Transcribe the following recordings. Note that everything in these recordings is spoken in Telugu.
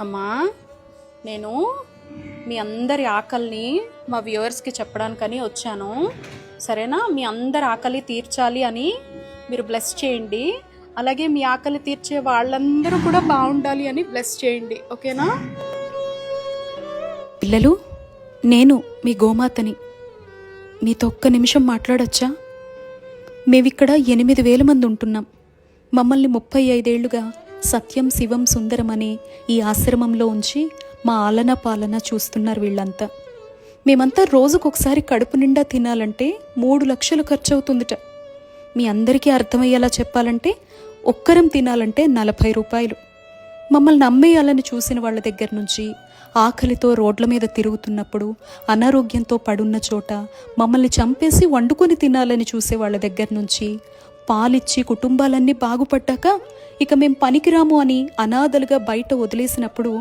అమ్మా నేను మీ అందరి ఆకలిని మా వ్యూవర్స్కి చెప్పడానికని వచ్చాను. సరేనా? మీ అందరి ఆకలి తీర్చాలి అని మీరు బ్లెస్ చేయండి. అలాగే మీ ఆకలి తీర్చే వాళ్ళందరూ కూడా బాగుండాలి అని బ్లెస్ చేయండి. ఓకేనా? పిల్లలు నేను మీ గోమాతని. మీతో ఒక్క నిమిషం మాట్లాడచ్చా? మేమిక్కడ ఎనిమిది వేల మంది ఉంటున్నాం. మమ్మల్ని ముప్పై ఐదేళ్ళుగా సత్యం శివం సుందరం అనే ఈ ఆశ్రమంలో ఉంచి మా ఆలన పాలన చూస్తున్నారు వీళ్ళంతా. మేమంతా రోజుకొకసారి కడుపు నిండా తినాలంటే మూడు లక్షలు ఖర్చు అవుతుందిట మీ అందరికీ అర్థమయ్యేలా చెప్పాలంటే ఒక్కరం తినాలంటే నలభై రూపాయలు. మమ్మల్ని నమ్మేయాలని చూసిన వాళ్ళ దగ్గర నుంచి ఆకలితో రోడ్ల మీద తిరుగుతున్నప్పుడు అనారోగ్యంతో పడున్న చోట మమ్మల్ని చంపేసి వండుకొని తినాలని చూసే వాళ్ళ దగ్గర నుంచి పాలిచ్చి కుటుంబాలన్నీ బాగుపడ్డాక ఇక మేం పనికిరాము అని అనాథలుగా బయట వదిలేసినప్పుడు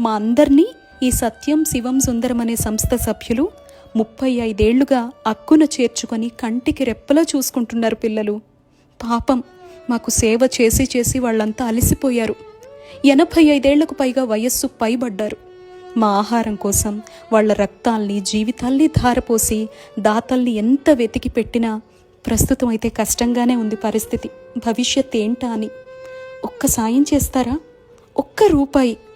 మా అందరినీ ఈ సత్యం శివం సుందరం అనే సంస్థ సభ్యులు ముప్పై ఐదేళ్ళుగా అక్కున చేర్చుకొని కంటికి రెప్పలా చూసుకుంటున్నారు పిల్లలు. పాపం మాకు సేవ చేసి చేసి వాళ్ళంతా అలసిపోయారు. ఎనభై ఐదేళ్ళకు పైగా వయస్సు పైబడ్డారు. మా ఆహారం కోసం వాళ్ళ రక్తాల్ని జీవితాల్ని ధారపోసి దాతల్ని ఎంత వెతికి పెట్టినా ప్రస్తుతం అయితే కష్టంగానే ఉంది పరిస్థితి. భవిష్యత్ ఏంటా అని. ఒక్క సాయం చేస్తారా? ఒక్క రూపాయి.